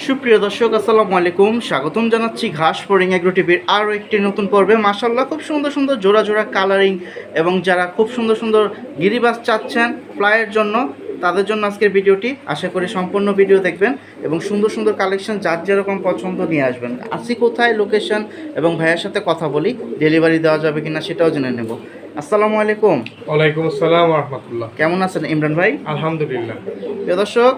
সুপ্রিয় দর্শক, আসসালামু আলাইকুম। স্বাগতম জানাচ্ছি ঘাস ফোরিং এগ্রো টিভির আরও একটি নতুন পর্বে। মাসাল্লাহ খুব সুন্দর সুন্দর জোড়া জোড়া কালারিং এবং যারা খুব সুন্দর সুন্দর গিরিবাস চাচ্ছেন ফ্লাইয়ের জন্য, তাদের জন্য আজকের ভিডিওটি। আশা করি সম্পূর্ণ ভিডিও দেখবেন এবং সুন্দর সুন্দর কালেকশন যার যেরকম পছন্দ নিয়ে আসবেন। আসি কোথায় লোকেশন এবং ভাইয়ের সাথে কথা বলি ডেলিভারি দেওয়া যাবে কিনা সেটাও জেনে নেব। আসসালামু আলাইকুম। ওয়ালাইকুম আসসালাম রহমতুল্লাহ। কেমন আছেন ইমরান ভাই? আলহামদুলিল্লাহ। প্রিয় দর্শক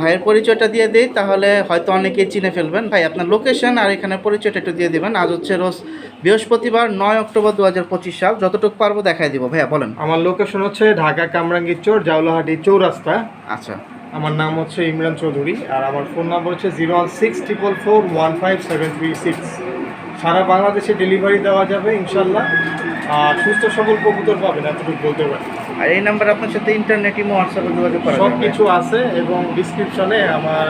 ভাইয়ের পরিচয়টা দিয়ে দিই তাহলে হয়তো অনেকেই চিনে ফেলবেন। ভাই আপনার লোকেশন আর এখানে পরিচয়টা একটু দিয়ে দিবেন। আজ হচ্ছে রোজ বৃহস্পতিবার নয় অক্টোবর দু হাজার পঁচিশ সাল। যতটুকু পারব দেখাই দিব। ভাইয়া বলেন। আমার লোকেশন হচ্ছে ঢাকা কামরাঙ্গীর চোর জাউলাহাটি চৌরাস্তা। আচ্ছা। আমার নাম হচ্ছে ইমরান চৌধুরী আর আমার ফোন নাম্বার হচ্ছে zero one six triple four one five seven three six. সারা বাংলাদেশে ডেলিভারি দেওয়া যাবে ইনশাল্লাহ সুস্থ সবল কবুতর পাবেন এতটুকু বলতে পারি। আর এই নাম্বার আপনার সাথে ইন্টারনেট ইমো হোয়াটসঅ্যাপে যোগাযোগ করা সব কিছু আছে এবং ডিসক্রিপশনে আমার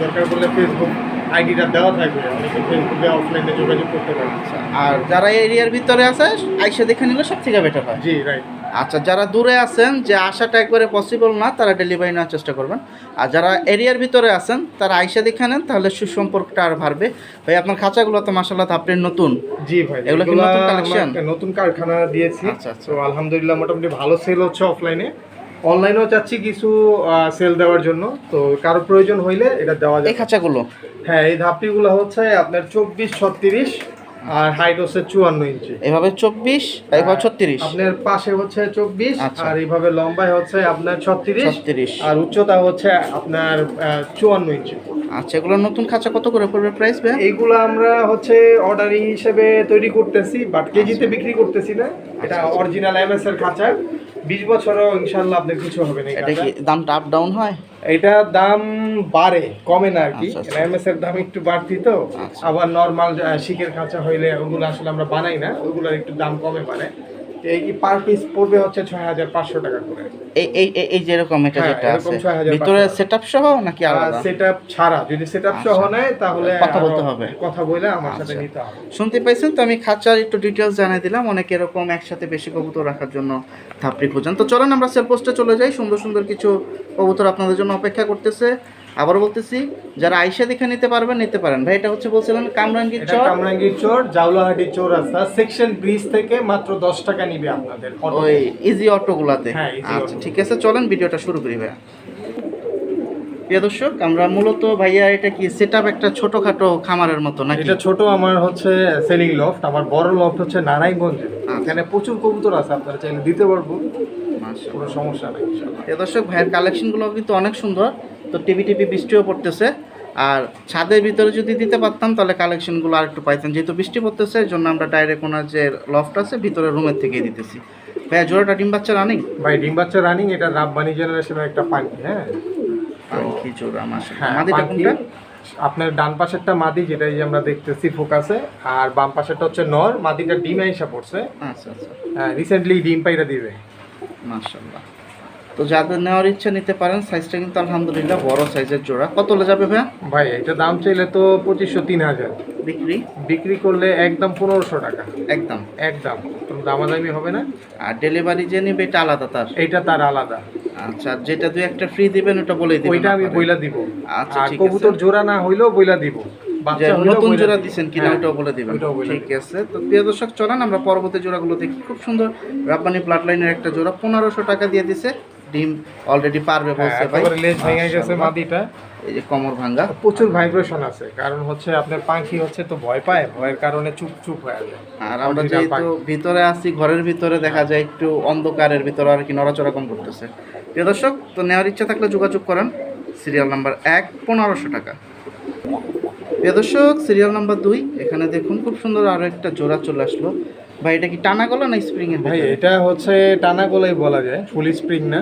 দরকার পড়লে ফেসবুক আইডিটা দেওয়া থাকবে। অনেকে ফেসবুকে অফলাইনে যোগাযোগ করতে পারেন। আচ্ছা আর যারা এরিয়ার ভিতরে আছে আইসা দেখে নিলে সব থেকে বেটার হয়। জি রাইট আচ্ছা যারা দূরে আছেন যে আসাটা একবারে পসিবল না তারা ডেলিভারি নেওয়ার চেষ্টা করবেন। আর যারা এরিয়ার ভিতরে আছেন তারা আইসা দেখে নেন তাহলে সুসম্পর্কটা আর বাড়বে। ভাই আপনার খাঁচাগুলো তো মাসাল্লাহ আপনি নতুন। জি ভাই এগুলো কি নতুন? একটা নতুন কারখানা দিয়েছি। আচ্ছা, আচ্ছা। তো আলহামদুলিল্লাহ মোটামুটি ভালো সেল হচ্ছে অফলাইনে অনলাইনেও চাচ্ছি কিছু সেল দেওয়ার জন্য। তো কারও প্রয়োজন হইলে এটা দেওয়া এই যায় খাঁচাগুলো? হ্যাঁ এই ধাপটিগুলো হচ্ছে আপনার চব্বিশ ছত্রিশ আর হাইট হচ্ছে চুয়ান্ন ইঞ্চি। এভাবে চব্বিশ এইভাবে ছত্রিশ। আপনার পাশে হচ্ছে চব্বিশ আচ্ছা। আর এইভাবে লম্বায় হচ্ছে আপনার ছত্রিশ। ছত্রিশ। আর উচ্চতা হচ্ছে আপনার চুয়ান্ন ইঞ্চি। আচ্ছা এগুলো নতুন খাঁচা কত করে পড়বে প্রাইস ভাই? এইগুলো আমরা হচ্ছে অর্ডারিং হিসেবে তৈরি করতেছি বাট কেজিতে বিক্রি করতেছি না। এটা আচ্ছা, আচ্ছা। অরিজিনাল এমএস এর খাঁচা। বিশ বছরও ইনশাল্লাহ আপনার কিছু হবে না এটা কি দামটা আপ ডাউন হয়? এটা দাম বাড়ে কমে না আর কি আচ্ছা, আচ্ছা। এমএস এর দাম একটু বাড়তি তো আচ্ছা। আবার নর্মাল শিকের কাঁচা হইলে ওগুলো আসলে আমরা বানাই না ওগুলোর একটু দাম কমে পারে তো এই কি পার পিস পড়বে হচ্ছে ছয় হাজার পাঁচশো টাকা করে। এই এই এই- এই যেরকম এটা হ্যাঁ, যেটা আছে। ভিতরে সেটআপ সহ নাকি আলাদা? সেট ছাড়া যদি সেট সহ আচ্ছা। নেয় তাহলে কথা বলতে হবে। কথা বলে আমার সাথে আচ্ছা। নিতে হবে। শুনতে পাইছেন তো আমি খাঁচার একটু ডিটেলস জানিয়ে দিলাম। অনেক এরকম একসাথে বেশি কবুতর রাখার জন্য থাপড়ি খোঁজেন তো চলেন আমরা সেল পোস্টে চলে যাই। সুন্দর সুন্দর কিছু কবুতর আপনাদের জন্য অপেক্ষা করতেছে। আবার বলতেছি যারা আইসা দেখে নিতে পারবেন নিতে পারেন। ভাই এটা হচ্ছে বলছিলেন কামরাঙ্গীর চর। কামরাঙ্গীর চোর জাউলাহাটি চৌরাস্তা। সেকশন ব্রিজ থেকে মাত্র দশ টাকা নিবে আপনাদের ওই ইজি অটোগুলাতে হ্যাঁ, আচ্ছা ঠিক আছে চলেন ভিডিওটা শুরু করি ভাইয়া। প্রিয় দর্শক আমরা মূলত ভাইয়া এটা কি সেট একটা ছোটখাটো খামারের মতো নাকি? এটা ছোট আমার হচ্ছে সেলিং লফট আমার বড় লফট হচ্ছে নারায়ণগঞ্জে। আচ্ছা। এখানে প্রচুর কবুতর আছে আপনারা চাইলে দিতে পারব। কোনো সমস্যা নেই প্রিয় দর্শক ভাইয়ের কালেকশনগুলো কিন্তু অনেক সুন্দর। তো টিভি টিভি বৃষ্টিও পড়তেছে। আর ছাদের ভিতরে যদি দিতে পারতাম তাহলে কালেকশনগুলো আর একটু পাইতাম। যেহেতু বৃষ্টি পড়তেছে জন্য আমরা ডাইরেক্ট ওনার যে লফট আছে ভিতরে রুমের থেকেই দিতেছি। ভাইয়া জোড়াটা ডিম বাচ্চা রানিং ভাই ডিম বাচ্চা রানিং এটা রাব্বানি জেনারেশনের একটা পাখি হ্যাঁ? পাখি জোড়া মাসে হ্যাঁ মাদিটা পাখি। কোনটা? আপনার ডান পাশেরটা মাদি যেটা এই যে আমরা দেখতেছি ফোকাসে আর বাম পাশেরটা হচ্ছে নর মাদিটা ডিম আইসা পড়ছে। আচ্ছা আচ্ছা। হ্যাঁ রিসেন্টলি ডিম পাইরা দিবে। মাশাল্লাহ তো যাদের নেওয়ার ইচ্ছা নিতে পারেন সাইজটা কিন্তু আলহামদুলিল্লাহ বড় সাইজের জোড়া। কত যাবে ভাইয়া? ভাই এটা দাম চাইলে তো পঁচিশশো তিন হাজার। বিক্রি? বিক্রি করলে একদম পনেরোশো টাকা। একদম। একদম। কোনো দামাদামি হবে না। আর ডেলিভারি যে নিবে এটা আলাদা তার? এইটা তার আলাদা। আচ্ছা যেটা দুই একটা ফ্রি দিবেন ওটা বলে দিবেন ওইটা আমি বইলা দিব। আচ্ছা, ঠিক কবুতর জোড়া না হইলেও বইলা দিব। নতুন জোড়া। দিচ্ছেন কিনা হ্যাঁ, ওটাও বলে দিবেন। ঠিক আছে। তো প্রিয় দর্শক চলেন আমরা পরবর্তী জোড়াগুলো দেখি। খুব সুন্দর রাব্বানি প্লাট লাইনের একটা জোড়া পনেরোশো টাকা দিয়ে দিছে। ডিম অলরেডি পারবে হ্যাঁ, বলছে ভাই। লেজ ভেঙে গেছে মাদিটা এই যে কমর ভাঙ্গা। প্রচুর ভাইব্রেশন আছে কারণ হচ্ছে আপনার পাখি হচ্ছে তো ভয় পায় ভয়ের কারণে চুপ চুপ হয়ে যায়। আর আমরা যেহেতু ভিতরে আছি ঘরের ভিতরে দেখা যায় একটু অন্ধকারের ভিতরে আর কি নড়াচড়া কম করতেছে। প্রিয় দর্শক তো নেওয়ার ইচ্ছা থাকলে যোগাযোগ করেন। সিরিয়াল নাম্বার এক পনেরোশো টাকা। প্রিয় দর্শক সিরিয়াল নাম্বার দুই এখানে দেখুন খুব সুন্দর আরও একটা জোড়া চলে আসলো। ভাই এটা কি টানা গলা না স্প্রিং এর ভাই এটা হচ্ছে টানা গলাই বলা যায় ফুল স্প্রিং না।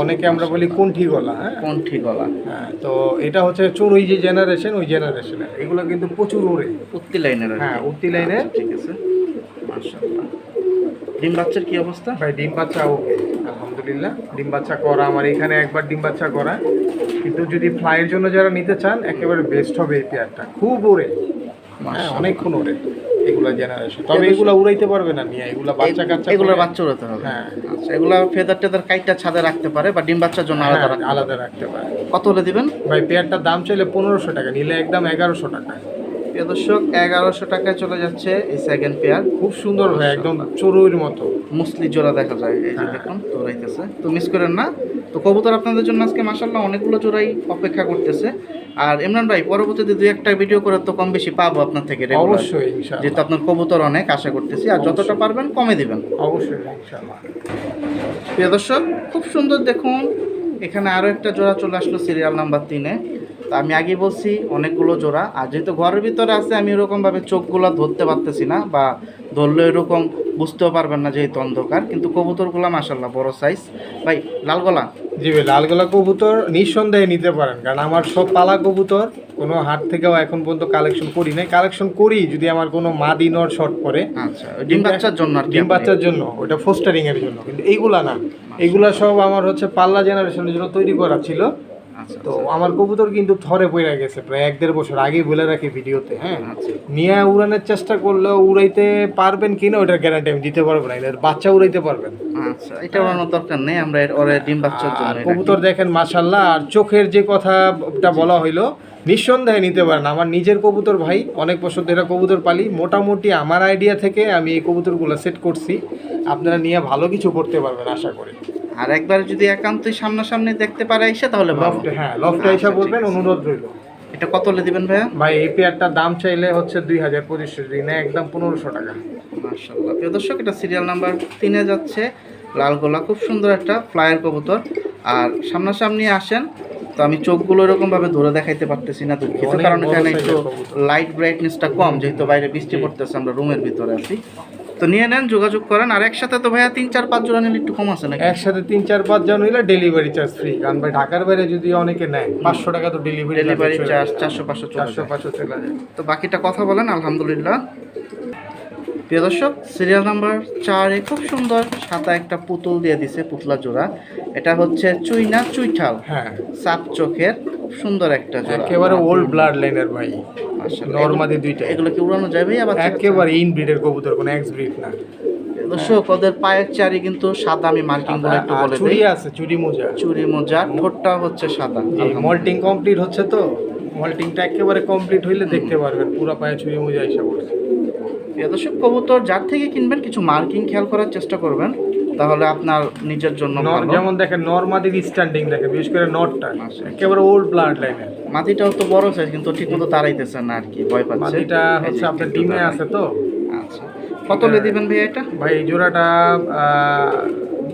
অনেকে আমরা বলি কুণ্ঠি গলা হ্যাঁ? কণ্ঠি গলা হ্যাঁ, তো এটা হচ্ছে চোর ওই যে জেনারেশন ওই জেনারেশনের এগুলো কিন্তু প্রচুর ওড়ে উত্তি লাইনের হ্যাঁ উত্তি লাইনে আচ্ছা, ঠিক আছে। মাশাআল্লাহ। ডিম বাচ্চার কি অবস্থা? ভাই ডিম বাচ্চা ওকে আলহামদুলিল্লাহ। ডিম বাচ্চা করা আমার এখানে একবার ডিম বাচ্চা করা। কিন্তু যদি ফ্লাইয়ের জন্য যারা নিতে চান একেবারে বেস্ট হবে এই পেয়ারটা খুব ওড়ে হ্যাঁ অনেকক্ষণ ওড়ে এগুলা জেনারেশন তবে এগুলা উড়াইতে পারবে না নিয়ে এগুলা বাচ্চা কাচ্চা এগুলোর বাচ্চা উড়াতে হবে। হ্যাঁ। আচ্ছা এগুলা ফেদার টেদার কাইটটা ছাদে রাখতে পারে বা ডিম বাচ্চার জন্য আলাদা হ্যাঁ, আলাদা রাখতে পারে। কত হলে দিবেন? ভাই পেয়ারটার দাম চাইলে পনেরোশো টাকা নিলে একদম এগারোশো টাকা। প্রিয় দর্শক এগারোশো টাকায় চলে যাচ্ছে এই সেকেন্ড পেয়ার খুব সুন্দর ভাই একদম চড়ুইয়ের মতো। মুসলি জোড়া দেখা যায় এই যে হ্যাঁ। দেখুন দৌড়াইতেছে তো মিস করেন না। তো কবুতর আপনাদের জন্য আজকে মাসাল্লাহ অনেকগুলো জোড়াই অপেক্ষা করতেছে। আর ইমরান ভাই পরবর্তীতে দুই একটা ভিডিও করে তো কম বেশি পাবো আপনার থেকে। অবশ্যই যেহেতু আপনার কবুতর অনেক আশা করতেছি। আর যতটা পারবেন কমে দিবেন। অবশ্যই প্রিয় দর্শক খুব সুন্দর দেখুন। এখানে আরও একটা জোড়া চলে আসলো সিরিয়াল নাম্বার তিনে। তো আমি আগে বলছি অনেকগুলো জোড়া। আর যেহেতু ঘরের ভিতরে আছে আমি ওরকমভাবে চোখগুলো ধরতে পারতেছি না বা ধরলে এরকম বুঝতেও পারবেন না যেহেতু অন্ধকার। কিন্তু কবুতরগুলো মাসাল্লাহ বড় সাইজ ভাই লাল গলা। জি লাল লালগোলা কবুতর নিঃসন্দেহে নিতে পারেন কারণ আমার সব পালা কবুতর কোনো হাট থেকেও এখন পর্যন্ত কালেকশন করি নাই। কালেকশন করি যদি আমার কোনো মাদি নর শর্ট পরে। আচ্ছা ডিম বাচ্চার জন্য ডিম বাচ্চার জন্য ওটা ফোস্টারিং এর জন্য। কিন্তু এইগুলা না। এগুলা সব আমার হচ্ছে পাল্লা জেনারেশনের জন্য তৈরি করা ছিল। তো আমার কবুতর কিন্তু থরে পড়ে গেছে প্রায় এক দেড় বছর আগেই বলে রাখি ভিডিওতে হ্যাঁ? আচ্ছা। নিয়ে উড়ানোর চেষ্টা করলেও উড়াইতে পারবেন কিনা ওটার গ্যারান্টি আমি দিতে পারব না এর বাচ্চা উড়াইতে পারবেন। আচ্ছা এটা বানানোর দরকার নেই আমরা এর ওরে ডিম বাচ্চার জন্য কবুতর দেখেন মাশাল্লাহ আর চোখের যে কথাটা বলা হইল নিঃসন্দেহে নিতে পারেন। আমার নিজের কবুতর ভাই অনেক বছর ধরে কবুতর পালি মোটামুটি আমার আইডিয়া থেকে আমি এই কবুতরগুলো সেট করছি। আপনারা নিয়ে ভালো কিছু করতে পারবেন আশা করি। আর একবার যদি একান্তই সামনাসামনি দেখতে পারে এসে তাহলে লফটে হ্যাঁ লফটে আচ্ছা, এসে বলবেন অনুরোধ রইল। এটা কত হলে দিবেন ভাইয়া? ভাই এই পেয়ারটার দাম চাইলে হচ্ছে দুই হাজার পঁচিশশো না একদম পনেরোশো টাকা। মাশাআল্লাহ। প্রিয় দর্শক এটা সিরিয়াল নাম্বার তিনে যাচ্ছে। লাল গোলা খুব সুন্দর একটা ফ্লায়ার কবুতর। আর সামনাসামনি আসেন তো আমি চোখগুলো এরকম ভাবে ধরে দেখাইতে পারতেছি না দুঃখিত। কারণ এখানে একটু। লাইট ব্রাইটনেসটা কম যেহেতু বাইরে বৃষ্টি পড়তেছে আমরা রুমের ভিতরে আছি। তো নিয়ে নেন যোগাযোগ করেন। আর একসাথে তো ভাইয়া তিন চার পাঁচ জন নিলে একটু কম আছে নাকি? একসাথে তিন চার পাঁচ জন নিলে ডেলিভারি চার্জ ফ্রি কারণ ভাই ঢাকার বাইরে যদি অনেকে নেয় পাঁচশো টাকা তো ডেলিভারি ডেলিভারি চার্জ চারশো পাঁচশো চারশো পাঁচশো চলে যায়। তো বাকিটা কথা বলেন আলহামদুলিল্লাহ। প্রিয় দর্শক সিরিয়াল নাম্বার চারে খুব সুন্দর সাদা একটা পুতুল দিয়ে দিছে পুতলা জোড়া। এটা হচ্ছে চুইনা চুইঠাল। হ্যাঁ। সাপ চোখের খুব সুন্দর একটা জোড়া। একেবারে ওল্ড ব্লাড লাইনের ভাই। নর্মাদি দুইটা এগুলো কি উড়ানো যাবে আবার একেবারে ইন ব্রিডের কবুতর কোনো এক্স ব্রিড না দর্শক ওদের পায়ের চারি কিন্তু সাদা আমি মার্কিং বলে একটু বলে দিই। আছে চুড়ি মোজা। চুরি মোজা ঠোঁটটা হচ্ছে সাদা। মল্টিং কমপ্লিট হচ্ছে তো। মল্টিংটা একেবারে কমপ্লিট হইলে দেখতে পারবেন পুরো পায়ে চুড়ি মোজা পড়ছে। প্রিয় দর্শক কবুতর যার থেকে কিনবেন কিছু মার্কিং খেয়াল করার চেষ্টা করবেন তাহলে আপনার নিজের জন্য নর- যেমন দেখেন নর্মাদির স্ট্যান্ডিং দেখেন বিশেষ করে নটটা আচ্ছা। একেবারে ওল্ড ব্লাড লাইনের মাটিটাও তো বড় সাইজ কিন্তু ঠিক মতো দাঁড়াইতেছে না আর কি ভয় পাচ্ছে। মাটিটা হচ্ছে আপনার ডিমে আছে তো। আচ্ছা। কত লে দিবেন ভাই এটা? ভাই জোড়াটা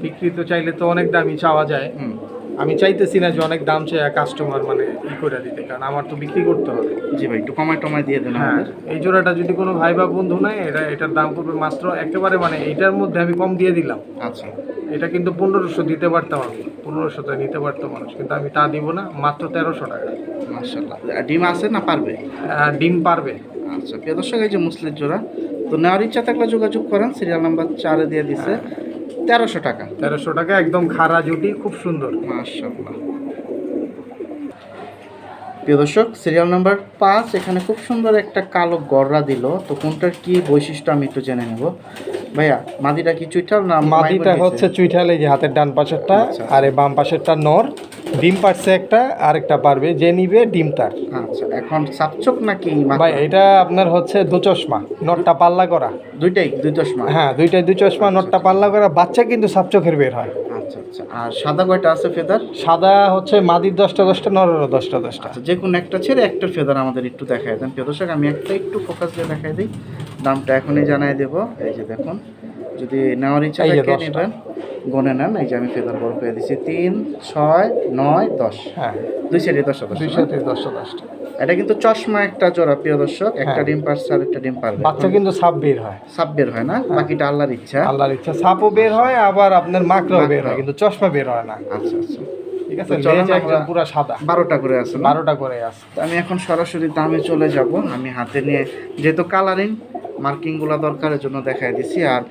বিক্রি তো চাইলে তো অনেক দামি চাওয়া যায়। হুম। আমি চাইতেছি না যে অনেক দাম চাই কাস্টমার মানে ই করে দিতে কারণ আমার তো বিক্রি করতে হবে। জি ভাই একটু কমায় টমায় দিয়ে দেন হ্যাঁ এই জোড়াটা যদি কোনো ভাই বা বন্ধু নেয় এটা এটার দাম পড়বে মাত্র একেবারে মানে এটার মধ্যে আমি কম দিয়ে দিলাম। আচ্ছা। এটা কিন্তু পনেরোশো দিতে পারতাম আমি পনেরোশোতে নিতে পারতো মানুষ কিন্তু আমি তা দিব না মাত্র তেরোশো টাকা। মাশাআল্লাহ। আর ডিম আছে না পারবে? ডিম পারবে। আচ্ছা প্রিয় দর্শক এই যে মুসলির জোড়া তো নেওয়ার ইচ্ছা থাকলে যোগাযোগ করেন সিরিয়াল নাম্বার চারে দিয়ে দিছে। তেরোশো টাকা। তেরোশো টাকা একদম খারা জুটি খুব সুন্দর। মাশাআল্লাহ। প্রিয় দর্শক সিরিয়াল নাম্বার পাঁচ এখানে খুব সুন্দর একটা কালো গররা দিল। তো কোনটার কি বৈশিষ্ট্য আমি একটু জেনে নেব। ভাইয়া মাদিটা কি চুইটাল না মাইমন হচ্ছে চুইঠাল এই যে হাতের ডান পাশেরটা আচ্ছা। আর এই বাম পাশেরটা নর। ডিম পারছে একটা আরেকটা পারবে যে নিবে ডিম তার। আচ্ছা এখন সাপচোক নাকি ভাই এটা আপনার হচ্ছে দু চশমা নটটা পাল্লা করা। দুইটাই দুই চশমা? হ্যাঁ দুইটাই দুই চশমা নটটা পাল্লা করা। বাচ্চা কিন্তু সাপচোখের বের হয়। আচ্ছা আচ্ছা। আর সাদা কয়টা আছে ফেদার? সাদা হচ্ছে মাদির দশটা দশটা নরেরও দশটা দশটা। আচ্ছা যে কোনো একটা ছেড়ে একটা ফেদার আমাদের একটু দেখাই দেন। প্রিয় দর্শক আমি একটা একটু ফোকাস দিয়ে দেখাই দিই। দামটা এখনই জানাই দেবো। এই যে দেখুন যদি নেওয়ার ইচ্ছা থাকে নেবেন গনে নেন। এই যে আমি ফেদার বড় করে দিচ্ছি তিন ছয় নয় দশ। হ্যাঁ। দুই দশটা দশ দুইশো তিরিশ দশটা দশটা। এটা কিন্তু চশমা একটা জোড়া প্রিয় দর্শক। একটা হ্যাঁ। ডিম পারছে আর একটা ডিম পারবে। বাচ্চা কিন্তু সাপ বের হয়। সাব বের হয় না? বাকিটা আল্লাহর ইচ্ছা। আল্লাহর ইচ্ছা। সাপও বের হয় আবার আপনার মাকড়াও বের হয় কিন্তু চশমা বের হয় না। আচ্ছা আচ্ছা। ঠিক আছে? লেজ একদম পুরো সাদা। বারোটা করে আছে বারোটা করে আছে। আমি এখন সরাসরি দামে চলে যাব। আমি হাতে নিয়ে যেহেতু কালারিং মার্কিংগুলো দরকারের জন্য দেখাই দিছি। আর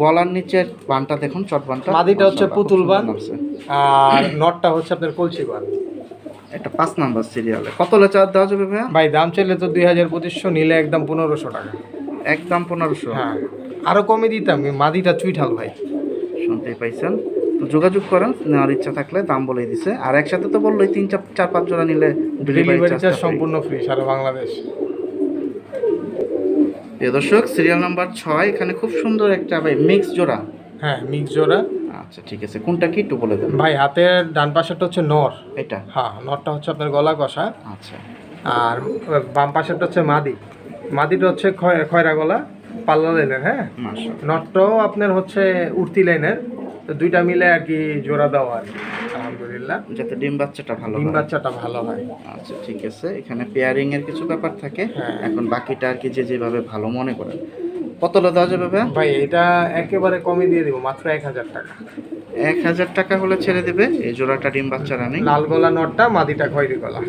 গলার নিচের বানটা দেখুন চট বানটা। মাদিটা হচ্ছে পুতুল বান। আর নটটা হচ্ছে আপনার কলসি বান। একটা পাঁচ নাম্বার সিরিয়ালে কত লে চার্জ দেওয়া যাবে ভাই ভাই দাম চাইলে তো দুই হাজার পঁচিশশো নিলে একদম পনেরোশো টাকা। একদম পনেরোশো। হ্যাঁ। আরও কমে দিতাম মাদিটা চুইঠাল ভাই। শুনতেই পাইছেন? তো যোগাযোগ করেন নেওয়ার ইচ্ছা থাকলে দাম বলে দিছে। আর একসাথে তো বললোই তিন চার চার পাঁচ জোড়া নিলে ডেলিভারি চার্জ সম্পূর্ণ ফ্রি সারা বাংলাদেশ। প্রিয় দর্শক সিরিয়াল নাম্বার ছয় এখানে খুব সুন্দর একটা ভাই মিক্স জোড়া। হ্যাঁ মিক্স জোড়া। আচ্ছা ঠিক আছে। কোনটা কি একটু বলে দেন। ভাই হাতের ডান পাশেরটা হচ্ছে নর। এটা? হ্যাঁ নরটা হচ্ছে আপনার গলা কষা। আচ্ছা। আর বাম পাশেরটা হচ্ছে মাদি। মাদিটা হচ্ছে খয়রা গলা পাল্লা লাইনের হ্যাঁ। নটটাও আপনার হচ্ছে উর্তি লাইনের তো দুইটা মিলে আর কি জোড়া দেওয়া আর কি। আলহামদুলিল্লাহ। যাতে ডিম বাচ্চাটা ভালো ডিম বাচ্চাটা ভালো হয়। আচ্ছা ঠিক আছে। এখানে পেয়ারিং এর কিছু ব্যাপার থাকে। হ্যাঁ। এখন বাকিটা আর কি যে যেভাবে ভালো মনে করেন। কতটা দেওয়া যাবে ভাই এটা একেবারে কমে দিয়ে দিব মাত্র এক হাজার টাকা। এক হাজার টাকা হলে ছেড়ে দেবে। এই জোড়াটা ডিম বাচ্চা রানি লাল গলা নটটা মাদিটা খয়রি গলা।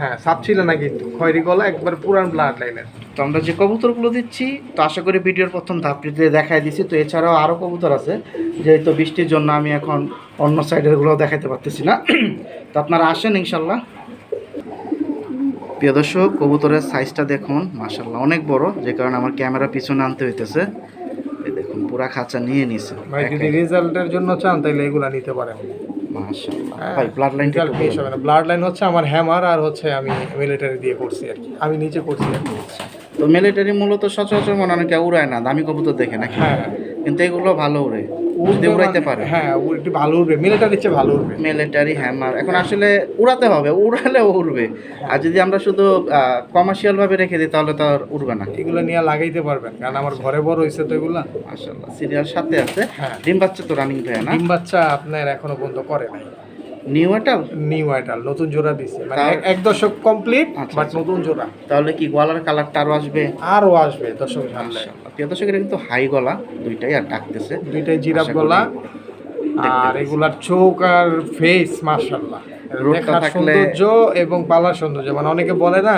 হ্যাঁ সাপ ছিল না কিন্তু। খয়রি গলা একবার পুরান ব্লাড লাইনের তো আমরা যে কবুতরগুলো দিচ্ছি তো আশা করি ভিডিওর প্রথম ধাপটিতে দেখাই দিছি। তো এছাড়াও আরও কবুতর আছে যেহেতু বৃষ্টির জন্য আমি এখন অন্য সাইডেরগুলো দেখাতে পারতেছি না। তো আপনারা আসেন ইনশাল্লাহ প্রিয় দর্শক কবুতরের সাইজটা দেখুন মাশাল্লাহ অনেক বড় যে কারণে আমার ক্যামেরা পিছনে আনতে হইতেছে। পুরা খাঁচা নিয়ে নিছে। ভাই যদি রেজাল্টের জন্য চান তাহলে এগুলা নিতে পারেন। হ্যাঁ, ভাই ব্লাড লাইনটা রেজাল্ট হবে না ব্লাড লাইন হচ্ছে আমার হ্যামার আর হচ্ছে আমি মিলিটারি দিয়ে করছি আর কি। আমি নিচে করছি আর কি। তো মিলিটারি মূলত সচরাচর মনে অনেকে উড়ায় না? দামি কবুতর দেখে নাকি? হ্যাঁ। কিন্তু এগুলো ভালো উড়ে। উড়বে উড়াইতে পারে। হ্যাঁ একটু ভালো উঠবে মিলিটারির চেয়ে ভালো উঠবে মিলিটারি হ্যামার এখন আসলে উড়াতে হবে উড়ালে উড়বে। আর যদি আমরা শুধু কমার্শিয়াল ভাবে রেখে দিই তাহলে তো আর উড়বে না। এগুলো নিয়ে লাগাইতে পারবেন কারণ আমার ঘরে বড় হয়েছে তো এগুলা। মাশাআল্লাহ সিরিয়াল সাথে আছে। হ্যাঁ। ডিম বাচ্চা তো রানিং ভাইয়া না? ডিম বাচ্চা আপনার এখনও পর্যন্ত করে নাই। নিউ এটাল নিউ আইটাল নতুন জোড়া দিছে। মানে এক- দশক কমপ্লিট আচ্ছা, বাট আচ্ছা। নতুন জোড়া। তাহলে কি গলার কালারটা আরও আসবে? আরও আসবে দশক মাশাআল্লাহ। প্রিয় দর্শক এটা কিন্তু হাই গলা দুইটাই আর ডাকতেছে। দুইটাই জিরাফ গলা আর এগুলার চোখ আর ফেস মাশাল্লাহ দেখার সৌন্দর্য এবং পালার সৌন্দর্য। মানে অনেকে বলে না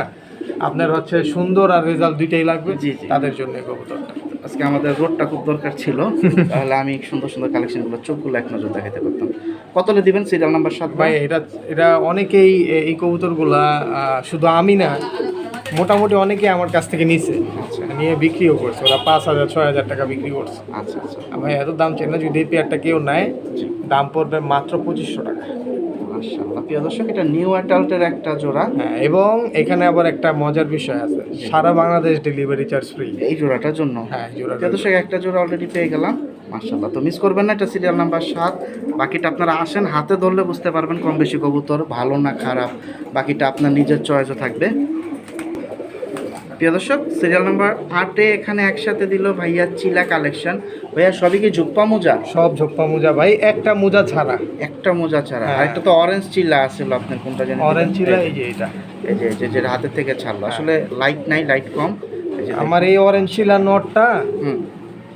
আপনার হচ্ছে সুন্দর আর রেজাল্ট দুইটাই লাগবে জি। তাদের জন্য কবুতরটা। আজকে আমাদের রোডটা খুব দরকার ছিল তাহলে আমি সুন্দর সুন্দর কালেকশনগুলো চোখগুলো এক নজর দেখাতে পারতাম। কতলে দিবেন সিরিয়াল নাম্বার সাত ভাই? এটা এটা অনেকেই এই কবুতরগুলা শুধু আমি না মোটামুটি অনেকেই আমার কাছ থেকে নিছে। আচ্ছা নিয়ে বিক্রিও করছে। ওরা পাঁচ হাজার ছয় হাজার টাকা বিক্রি করছে। আচ্ছা আচ্ছা। ভাই এত দাম চাই না যদি এই পেয়ারটা কেউ নেয় দাম পড়বে মাত্র পঁচিশশো টাকা। প্রিয় দর্শক এটা নিউ অ্যাডাল্টের একটা জোড়া। হ্যাঁ এবং এখানে আবার একটা মজার বিষয় আছে। সারা বাংলাদেশ ডেলিভারি চার্জ ফ্রি এই জোড়াটার জন্য? হ্যাঁ জোড়া প্রিয় দর্শক একটা জোড়া অলরেডি পেয়ে গেলাম। মাশাআল্লাহ। তো মিস করবেন না এটা সিরিয়াল নাম্বার সাত। বাকিটা আপনারা আসেন হাতে ধরলে বুঝতে পারবেন কম বেশি কবুতর ভালো না খারাপ। বাকিটা আপনার নিজের চয়েসও থাকবে। প্রিয় দর্শক সিরিয়াল নাম্বার আটে এখানে একসাথে দিল ভাইয়া চিলা কালেকশন ভাইয়া সবই কি ঝুপ্পা মোজা? সব ঝোপ্পা মোজা ভাই একটা মোজা ছাড়া। একটা মোজা ছাড়া। হ্যাঁ। আর একটা তো অরেঞ্জ চিলা আছিল আপনার কোনটা জানি অরেঞ্জ ছিল এই যে এটা। এই যে যে যেটা হাতের থেকে ছাড়লো। আসলে লাইট নাই লাইট কম। আমার এই অরেঞ্জ শিলা নটটা হুম।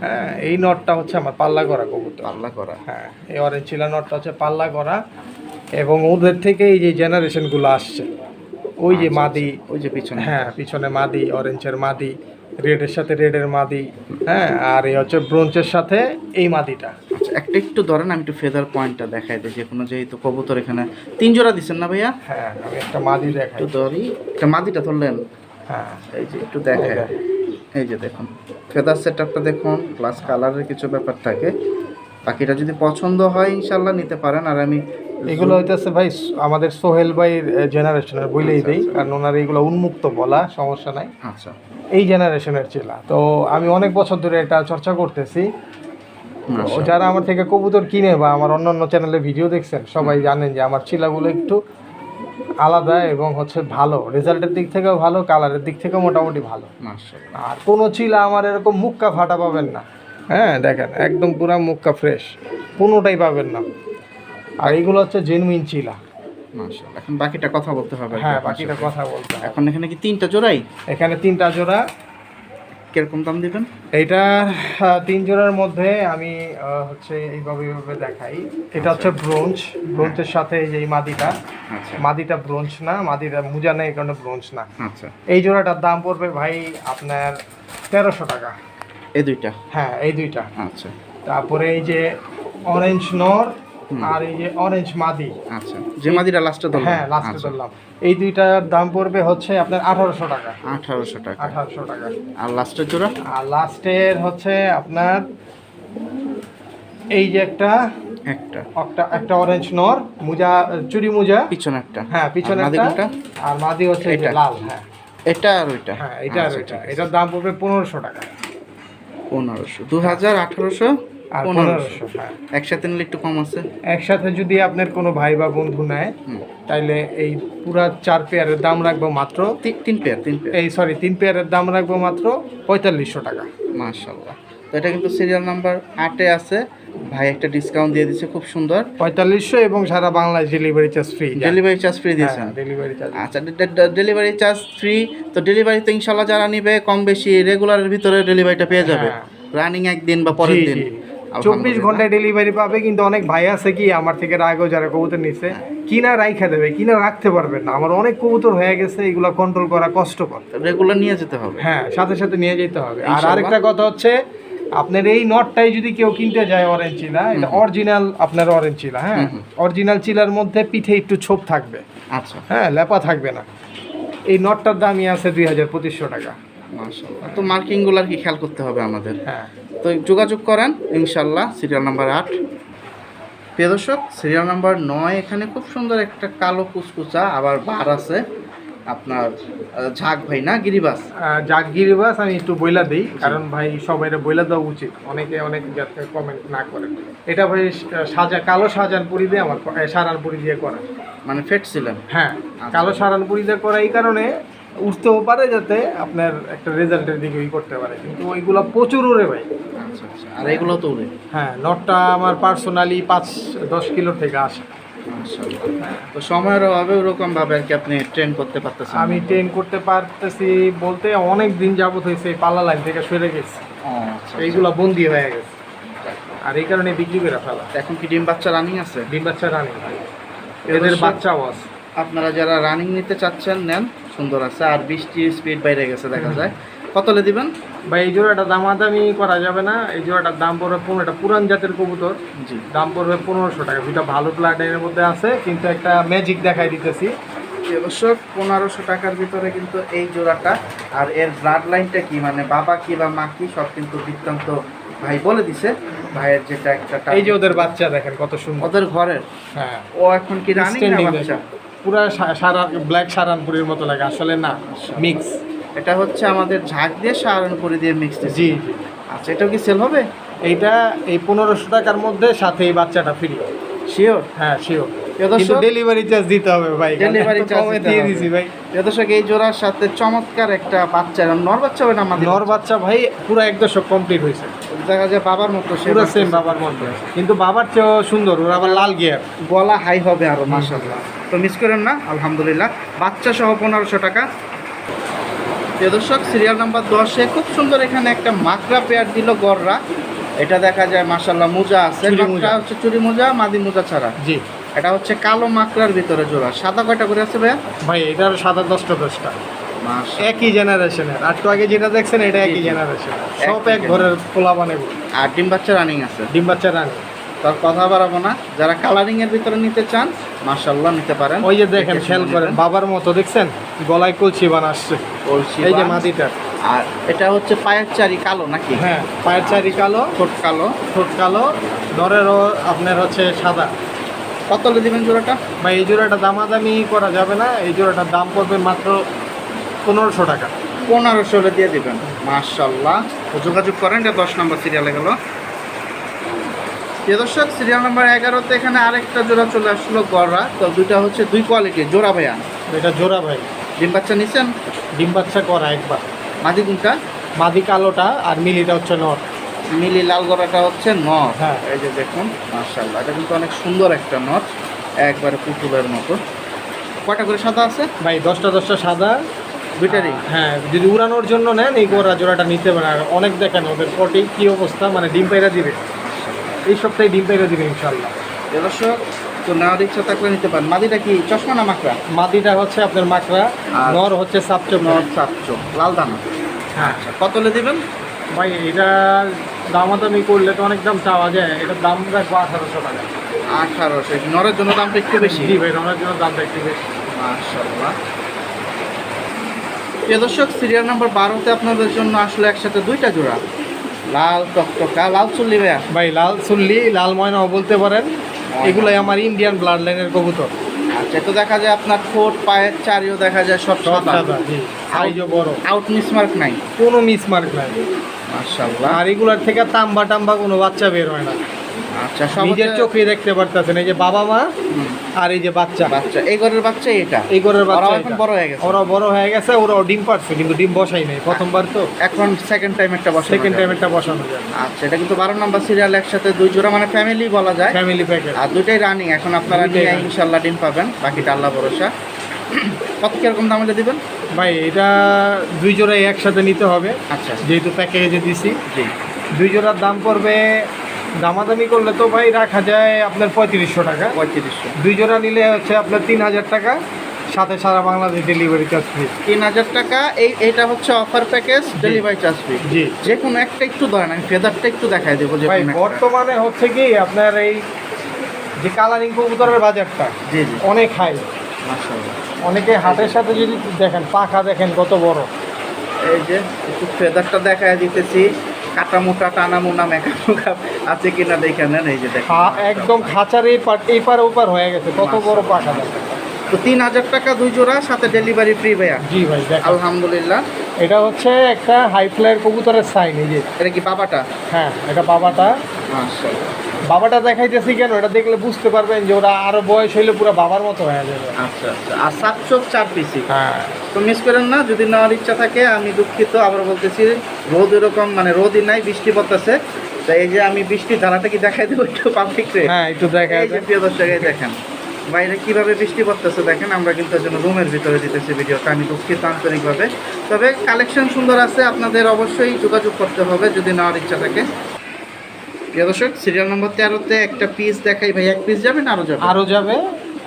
হ্যাঁ এই নটটা হচ্ছে আমার পাল্লা করা কবুতর। পাল্লা করা। হ্যাঁ এই অরেঞ্জ শিলা নটটা হচ্ছে পাল্লা করা। এবং ওদের থেকে এই যে জেনারেশনগুলো আসছে। ওই যে মাদি ওই যে পিছনে। হ্যাঁ পিছনে মাদি অরেঞ্জের মাদি রেডের সাথে রেডের মাদি হ্যাঁ আর এই হচ্ছে ব্রোঞ্চের সাথে এই মাদিটা। আচ্ছা একটা একটু ধরেন আমি একটু ফেদার পয়েন্টটা দেখাই দিই যে কোনো যেহেতু কবুতর এখানে তিন জোড়া দিচ্ছেন না ভাইয়া? হ্যাঁ আমি একটা মাদি দেখাই একটু ধরি একটা মাদিটা ধরলেন। হ্যাঁ। এই যে একটু দেখাই। এই যে। দেখুন ফেদার সেটআপটা দেখুন প্লাস কালারের কিছু ব্যাপার থাকে। বাকিটা যদি পছন্দ হয় ইনশাল্লাহ নিতে পারেন। আর আমি এগুলো হইতেছে ভাই আমাদের সোহেল ভাইয়ের জেনারেশনের বইলেই দেই। কারণ ওনার এইগুলো উন্মুক্ত বলা সমস্যা নাই। আচ্ছা। এই জেনারেশনের চিলা। তো আমি অনেক বছর ধরে এটা চর্চা করতেছি। যারা আমার থেকে কবুতর কিনে বা আমার অন্যান্য চ্যানেলে ভিডিও দেখছেন সবাই জানেন যে আমার চিলাগুলো একটু আলাদা এবং হচ্ছে ভালো। রেজাল্টের দিক থেকেও ভালো কালারের দিক থেকেও মোটামুটি ভালো। আর কোনো চিলা আমার এরকম মুক্কা ফাটা পাবেন না। হ্যাঁ দেখেন একদম পুরা মুক্কা ফ্রেশ কোনোটাই পাবেন না। আর এইগুলো হচ্ছে জেনুইন চিলা এখন বাকিটা কথা বলতে হবে হ্যাঁ বাকিটা কথা বলতে এখন এখানে কি তিনটা জোড়াই? এখানে তিনটা জোড়া। কীরকম দাম দিবেন? আহ, তিন জোড়ার মধ্যে আমি হচ্ছে এইভাবে এইভাবে দেখাই। এটা হচ্ছে ব্রোঞ্জ ব্রোঞ্জের সাথে এই যে মাদিটা। আচ্ছা। মাদিটা ব্রোঞ্জ না মাদিটা মুজা নেই কারণে ব্রোঞ্জ না। আচ্ছা। এই জোড়াটার দাম পড়বে ভাই আপনার তেরোশো টাকা। এই দুইটা? হ্যাঁ এই দুইটা। আচ্ছা। তারপরে এই যে অরেঞ্জ নর আর এই যে অরেঞ্জ মাদি। আচ্ছা যে মাদিটা লাস্টে ধরলাম। হ্যাঁ লাস্টে আচ্ছা। ধরলাম। এই দুইটার দাম পড়বে হচ্ছে আপনার আঠারোশো টাকা। আঠারোশো টাকা। আঠারোশো টাকা। আর লাস্টের জোড়া? আর লাস্টের হচ্ছে আপনার এই যে একটা একটা। একটা একটা অরেঞ্জ নর মুজা চুরি মুজা। পিছনে একটা। হ্যাঁ পিছনে একটা। আর মাদি হচ্ছে এটা? লাল হ্যাঁ। এটা আর ওইটা। হ্যাঁ এটা আর আচ্ছা, আছে। এটার দাম পড়বে পনেরোশো টাকা। পনেরোশো দু হাজার আঠারোশো পনেরোশো। হ্যাঁ। একসাথে নিলে একটু কম আছে? একসাথে যদি আপনার কোনো ভাই বা বন্ধু নেয় তাইলে এই পুরা চার পেয়ারের দাম রাখব মাত্র তিন পেয়ার তিন পেয়ার। এই সরি তিন পেয়ারের দাম রাখব মাত্র পঁয়তাল্লিশশো টাকা। মাশাল্লাহ তো এটা কিন্তু সিরিয়াল নাম্বার আটে আছে। ভাই একটা ডিসকাউন্ট দিয়ে দিচ্ছে খুব সুন্দর। পঁয়তাল্লিশশো এবং সারা বাংলায় delivery charge free delivery charge free দিয়েছেন ডেলিভারি চার্জ আচ্ছা ডেলিভারি চার্জ ফ্রি তো ডেলিভারি তো ইনশাল্লাহ যারা নিবে কম বেশি রেগুলারের ভিতরে ডেলিভারিটা পেয়ে যাবে। হ্যাঁ। রানিং একদিন বা পরের দিন। চব্বিশ ঘন্টায় ডেলিভারি পাবে কিন্তু অনেক ভাই আছে কি আমার থেকে আগেও যারা কবুতর নিচ্ছে কিনা রাইখা দেবে কিনা রাখতে পারবে না। আমার অনেক কবুতর হয়ে গেছে এগুলো কন্ট্রোল করা কষ্টকর। রেগুলার নিয়ে যেতে হবে। হ্যাঁ সাথে সাথে নিয়ে যেতে হবে। আর আরেকটা কথা হচ্ছে আপনার এই নটটাই যদি কেউ কিনতে যায় অরেঞ্জ চিলা এটা অরিজিনাল আপনার অরেঞ্জ চিলা হ্যাঁ। অরিজিনাল চিলার মধ্যে পিঠে একটু ছোপ থাকবে। আচ্ছা। হ্যাঁ লেপা থাকবে না। এই নটটার দামই আছে দুই হাজার পঁচিশশো টাকা। তো মার্কিংগুলো আর কি খেয়াল করতে হবে আমাদের? হ্যাঁ। তো যোগাযোগ করেন ইনশাল্লাহ সিরিয়াল নাম্বার আট। প্রিয় দর্শক সিরিয়াল নাম্বার নয় এখানে খুব সুন্দর একটা কালো কুচকুচা আবার বার আছে। আপনার ঝাঁক ভাই না গিরিবাস? জাগির গিরিবাস আমি একটু বইলা দিই কারণ ভাই সবাই বইলা দেওয়া উচিত। অনেকে অনেক যাতে কমেন্ট না করে। এটা ভাই সাজা কালো সাজানপুরি দিয়ে আমার সারানপুরি দিয়ে করা। মানে ফেট ছিলেন হ্যাঁ আচ্ছা। কালো সারানপুরি দিয়ে করা এই কারণে উঠতেও পারে যাতে আপনার একটা রেজাল্টের দিকে ই করতে পারে। কিন্তু ওইগুলো প্রচুর ওরে ভাই। আচ্ছা আচ্ছা। আর এগুলো তো উড়ে হ্যাঁ নটটা আমার পার্সোনালি পাঁচ দশ কিলো থেকে আসে। তো সময়ের অভাবে ওরকম ভাবে আর কি আপনি ট্রেন করতে পারতেছেন আমি ট্রেন করতে পারতেছি বলতে অনেক দিন যাবত হয়েছে এই পাল্লা লাইন থেকে সরে গেছে। আচ্ছা, আচ্ছা। এইগুলা বন্দি হয়ে গেছে। আর এই কারণে বিক্রি করে ফেলা। এখন কি ডিম বাচ্চা রানিং আছে? ডিম বাচ্চা রানিং এদের বাচ্চাও আছে। আপনারা যারা রানিং নিতে চাচ্ছেন নেন। সুন্দর আছে। আর বৃষ্টির স্পিড বাইরে গেছে দেখা যায়। কতলে দিবেন? বা এই জোড়াটা দামাদামি করা যাবে না। এই জোড়াটার দাম পড়বে পনেরো এটা পুরান জাতের কবুতর। জি। দাম পড়বে পনেরোশো টাকা। দুটা ভালো প্লাটের মধ্যে আছে কিন্তু একটা ম্যাজিক দেখাই দিতেছি। দর্শক পনেরোশো টাকার ভিতরে কিন্তু এই জোড়াটা আর এর ব্লাড লাইনটা কি? মানে বাবা কি বা মা কি সব কিন্তু বৃত্তান্ত ভাই বলে দিছে। ভাইয়ের যেটা একটা এই যে ওদের বাচ্চা দেখেন কত সুন্দর। ওদের ঘরের? হ্যাঁ। ও এখন কি রানিং না বাচ্চা? পুরা সারা ব্ল্যাক সারানপুরের মতো লাগে আসলে না মিক্স এটা হচ্ছে আমাদের ঝাঁক দিয়ে সাহারানপুরি দিয়ে মিক্স জি। আচ্ছা এটাও কি সেল হবে? এইটা এই পনেরোশো টাকার মধ্যে সাথে এই বাচ্চাটা ফ্রি শিওর হ্যাঁ শিওর ডেলিভারি চার্জ দিতে হবে ভাই দিতে দিয়ে হবে। দিছি ভাই। দর্শক এই জোড়ার সাথে চমৎকার একটা বাচ্চা নর বাচ্চা হবে না আমাদের নর বাচ্চা ভাই পুরো এক দশক কমপ্লিট হয়েছে। দেখা যায় বাবার মতো সে পুরো সেম বাবার মতো। কিন্তু বাবার চেয়েও সুন্দর ওর আবার লাল গিয়ার গলা হাই হবে আরও মাসাল্লাহ তো মিস করেন না আলহামদুলিল্লাহ। বাচ্চা সহ পনেরোশো টাকা। প্রিয় দর্শক সিরিয়াল নাম্বার দশে খুব সুন্দর এখানে একটা মাকড়া পেয়ার দিল গররা এটা দেখা যায় মাসাল্লাহ মোজা আছে। মাকড়া। হচ্ছে চুরি মোজা মাদি মোজা ছাড়া। জি। এটা হচ্ছে কালো মাকড়ার ভিতরে জোড়া। সাদা কয়টা করে আছে ভাইয়া? ভাই এটার সাদা দশটা দশটা। একই জেনারেশনের আর তো আগে যেটা দেখছেন এটা একই জেনারেশনের সব এক ঘরের পোলা বানাবো আর ডিম বাচ্চা রানিং আছে। ডিম বাচ্চা রানি তার কথা বাড়াবো না। যারা কালারিং এর ভিতরে নিতে চান মাশাল্লাহ নিতে পারেন। ওই যে দেখেন খেয়াল করেন বাবার মতো দেখছেন? গলায় কলসি বানাচ্ছে কলসি এই যে বান। মাদিটা আর এটা হচ্ছে পায়ের চারি কালো নাকি? হ্যাঁ পায়ের চারি কালো ঠোঁট কালো। ঠোঁট কালো নরেরও আপনার হচ্ছে সাদা। কত হলে দিবেন জোড়াটা? বা এই জোড়াটা দামাদামি করা যাবে না এই জোড়াটার দাম পড়বে মাত্র পনেরোশো টাকা। পনেরোশো হলে দিয়ে দিবেন। মাশাল্লাহ যোগাযোগ করেন এটা দশ নম্বর সিরিয়ালে গেল। প্রিয় দর্শক সিরিয়াল নাম্বার এগারোতে এখানে আরেকটা জোড়া চলে আসলো গড়রা তো দুইটা হচ্ছে দুই কোয়ালিটি জোড়া ভাইয়া। এটা জোড়া ভাই। ডিম বাচ্চা নিছেন? ডিম বাচ্চা করা একবার। মাদি কোনটা? মাদি কালোটা আর মিলিটা হচ্ছে নর। মিলি লাল গড়াটা হচ্ছে নর। হ্যাঁ। এই যে দেখুন মাশাল্লাহ এটা কিন্তু অনেক সুন্দর একটা নর একবারে পুতুলের মতো। কয়টা করে সাদা আছে? ভাই দশটা দশটা সাদা। দুইটারই হ্যাঁ যদি উড়ানোর জন্য নেন এই গোড়া জোড়াটা নিতে পারেন। আর অনেক দেখেন ওদের পটে কী অবস্থা মানে ডিম পাইরা দিবে। এই সপ্তাহে ডিম পাইরা দিবে ইনশাল্লাহ দর্শক তো নেওয়ার ইচ্ছা থাকলে নিতে পারেন। মাদিটা কি চশমা না মাকড়া? মাদিটা হচ্ছে আপনার মাকড়া নর হচ্ছে সাপচপ নর চাচ্ছ লাল দানা। হ্যাঁ। কত হলে দিবেন? ভাই এটা দামাদামি করলে তো অনেক দাম চাওয়া যায়। এটার দাম রাখব আঠারোশো টাকা। আঠারোশো নরের জন্য দামটা একটু বেশি? জি ভাই নরের জন্য দামটা একটু বেশি। মাশাল্লাহ প্রিয় দর্শক সিরিয়াল নাম্বার বারোতে আপনাদের জন্য আসলে একসাথে দুইটা জোড়া। লাল টকটকা লাল চুল্লি ভাইয়া। ভাই লাল চুল্লি লাল ময়নাও বলতে পারেন। এগুলাই আমার ইন্ডিয়ান ব্লাড লাইনের কবুতর। আচ্ছা তো দেখা যায় আপনার ঠোঁট পায়ের চারিও দেখা যায় সব সাদা। সাদা সাইজও বড়। আউট মিসমার্ক নাই? কোনো মিসমার্ক নাই। মাশাআল্লাহ। আর এগুলার থেকে তাম্বা টাম্বা কোনো বাচ্চা বের হয় না। আচ্ছা নিজের চোখে দেখতে পারতেছেন এই যে বাবা মা আর এই যে বাচ্চা। বাচ্চা। এই ঘরের বাচ্চা এটা? এই ঘরের বাচ্চা এখন বড় হয়ে গেছে? ওরা বড় হয়ে গেছে ওরাও ডিম পারছে কিন্তু ডিম বসাই নাই প্রথমবার তো। এখন সেকেন্ড টাইম একটা বসে সেকেন্ড টাইম একটা বসানো যায় আচ্ছা এটা কিন্তু বারো নাম্বার সিরিয়াল একসাথে দুই জোড়া মানে ফ্যামিলি বলা যায়। ফ্যামিলি প্যাকেট আর দুইটাই রানিং এখন আপনারা নিয়ে। ইনশাল্লাহ ডিম পাবেন বাকিটা আল্লাহ ভরসা। কত কীরকম দামে দিবেন? ভাই এটা দুই জোড়াই একসাথে নিতে হবে আচ্ছা। যেহেতু প্যাকেজে দিছি। জি। দুই জোড়ার দাম পড়বে দামাদামি করলে তো ভাই রাখা যায় আপনার পঁয়ত্রিশশো টাকা। পঁয়ত্রিশশো। দুই জোড়া নিলে হচ্ছে আপনার তিন হাজার টাকা সাথে সারা বাংলাদেশ ডেলিভারি চার্জ ফ্রি তিন হাজার টাকা এই এটা হচ্ছে offer package delivery charge free জি। যে কোনো একটা একটু ধরেন আমি ফেদারটা একটু দেখাই দেবো যে ভাই বর্তমানে হচ্ছে কি আপনার এই যে কালারিং কবুতরের বাজারটা জি জি। অনেক হাই অনেকে হাতের সাথে যদি দেখেন পাখা দেখেন কত বড়। এই যে একটু ফেদারটা দেখাই দিতেছি। কাটা মোটা টানা মোনা মেকআপ আছে কিনা দেখে নেন এই যে দেখেন। একদম খাঁচার এই পার এই পার ওপার হয়ে গেছে কত বড় পাখা তো তিন হাজার টাকা দুই জোড়া সাথে ডেলিভারি ফ্রি ভাইয়া। জি ভাই আলহামদুলিল্লাহ। এটা হচ্ছে একটা হাই ফ্লাইয়ের কবুতরের সাইন এই যে। এটা কি বাবাটা? হ্যাঁ এটা বাবাটা। মাশাআল্লাহ। বাবাটা দেখাইতেছি কেন? এটা দেখলে বুঝতে পারবেন যে ওরা আরও বয়স হইলে পুরো বাবার মতো হয়ে যাবে। আচ্ছা আচ্ছা। আর সাত চোখ চার পিসি। হ্যাঁ। তো মিস করেন না যদি নেওয়ার ইচ্ছা থাকে আমি দুঃখিত আবার বলতেছি রোদ এরকম মানে রোদই নাই বৃষ্টি পড়তেছে। তো এই যে আমি বৃষ্টির ধারাটা কি দেখাই দেবো একটু পাবলিক রে? হ্যাঁ একটু দেখা এই যে প্রিয় দর্শক দেখেন। বাইরে কীভাবে বৃষ্টি পড়তেছে দেখেন আমরা কিন্তু জন্য রুমের ভিতরে দিতেছি ভিডিওটা আমি দুঃখিত আন্তরিকভাবে। তবে কালেকশন সুন্দর আছে আপনাদের অবশ্যই যোগাযোগ করতে হবে যদি নেওয়ার ইচ্ছা থাকে। প্রিয় দর্শক সিরিয়াল নম্বর তেরোতে একটা পিস দেখাই ভাই এক পিস যাবে না আরও যাবে? আরও যাবে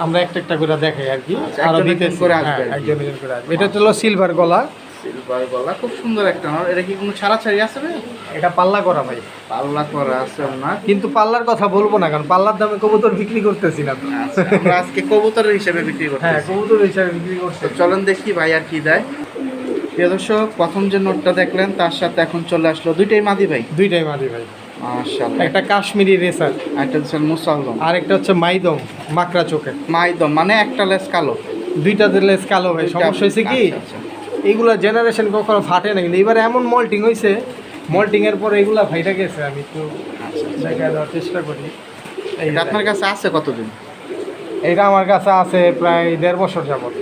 আমরা একটা একটা করে দেখাই আর কি। আচ্ছা, আরও একজন করে আসবে একজন একজন করে আসবে। এটা হলো সিলভার গলা। সিলভার গলা খুব সুন্দর একটা নর এটা কি কোনো ছাড়া ছাড়ি আছে ভাই? এটা পাল্লা করা ভাই। পাল্লা করা আছে না কিন্তু পাল্লার কথা বলব না কারণ পাল্লার দামে কবুতর বিক্রি করতেছি না। আচ্ছা, আমরা আজকে কবুতরের হিসাবে বিক্রি হ্যাঁ করতেছি কবুতর হিসাবে বিক্রি করতে তো চলেন দেখি ভাই আর কি দেয়। প্রিয় দর্শক প্রথম যে নোটটা দেখলেন তার সাথে এখন চলে আসলো দুইটাই মাদি ভাই। দুইটাই মাদি ভাই। একটা কাশ্মীরি রেসার। একটা হচ্ছে মুসালদম। আর একটা হচ্ছে মাইদম মাকড়া চোখের। মাইদম মানে একটা লেস কালো। দুইটা লেস কালো ভাই সমস্যা হয়েছে কি আচ্ছা, আচ্ছা। এইগুলা জেনারেশন কখনো ফাটে না কিন্তু এবারে এমন মল্টিং হয়েছে মল্টিং এর পরে এগুলা ফাইটা গেছে। আমি একটু দেখা দেওয়ার চেষ্টা করি। এটা আপনার কাছে আছে কতদিন? এটা আমার কাছে আছে প্রায় দেড় বছর যাবত।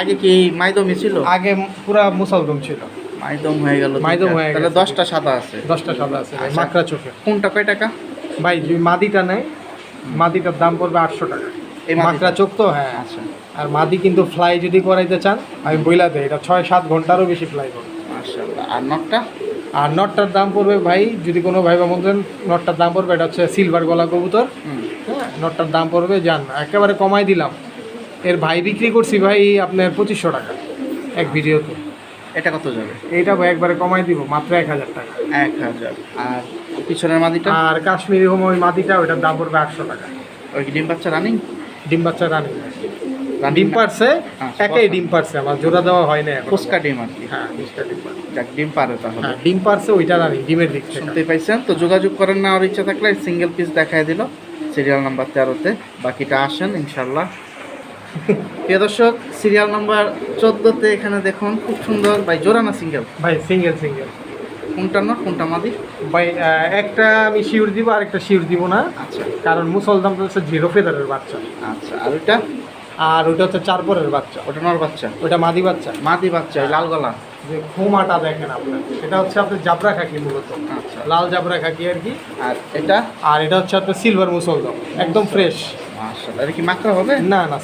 আগে কি মাইদমই ছিল? আগে পুরা মুসলদম ছিল। মাইদম হয়ে গেল মাইদম হয়ে গেছে। দশটা সাদা আছে। দশটা সাদা আছে আচ্ছা। মাকড়া চোখে। কোনটা কয় টাকা? ভাই যদি মাদিটা নেয় মাদিটার দাম পড়বে আটশো টাকা। এই? মাকড়া চোখ তো হ্যাঁ। আচ্ছা। আর মাদি কিন্তু ফ্লাই যদি করাইতে চান আমি বইলা দেয় এটা ছয় সাত ঘন্টারও বেশি ফ্লাই করবে আর নটটা? আর নটটার দাম পড়বে ভাই যদি কোনো ভাই বা বলতেন নটটার দাম পড়বে এটা হচ্ছে সিলভার গলা কবুতর। হ্যাঁ নটটার দাম পড়বে যান একেবারে কমাই দিলাম। এর ভাই বিক্রি করছি ভাই আপনার পঁচিশশো টাকা এক ভিডিওতে। এটা কত যাবে? এটা একবারে কমাই দিব মাত্র এক হাজার টাকা। এক হাজার। আর পিছনের মাদিটা? আর কাশ্মীরি হোম ওই মাদিটা ওইটার দাম পড়বে আটশো টাকা। ওই কি ডিম বাচ্চা রানিং? ডিম বাচ্চা রানি। ডিম পারছে আচ্ছা, একাই ডিম পারছে আমার জোড়া দেওয়া হয় না। ফুচকা ডিম আর কি। হ্যাঁ। যাক ডিম পারে তাহলে। হ্যাঁ ডিম পারছে ওইটা রানিং ডিমের দিক থেকে। শুনতেই পাইছেন? তো যোগাযোগ করেন না আর ইচ্ছা থাকলে সিঙ্গেল পিস দেখাই দিল। সিরিয়াল নাম্বার তেরোতে। বাকিটা আসেন ইনশাল্লাহ। প্রিয় দর্শক সিরিয়াল নাম্বার চোদ্দোতে এখানে দেখুন খুব সুন্দর ভাই জোড়া না সিঙ্গেল ভাই সিঙ্গেল সিঙ্গেল কোনটা না কোনটা মাদি? ভাই একটা আমি শিউর দিব আর একটা শিউর দিব না। আচ্ছা। কারণ মুসলদাম তো হচ্ছে জিরো ফেদারের বাচ্চা। আচ্ছা আর ওইটা? আর ওইটা হচ্ছে চারপরের বাচ্চা। ওটা নর বাচ্চা? ওইটা মাদি বাচ্চা। মাদি বাচ্চা লাল গলা? যে ঘুমাটা দেখেন আপনার এটা হচ্ছে আপনার জাবরা খাকি মূলত। আচ্ছা। লাল জাবরা খাকি আর কি। আর এটা? আর এটা হচ্ছে আপনার সিলভার মুসলদম একদম ফ্রেশ মাশাআল্লাহ। এটা কি হবে? না না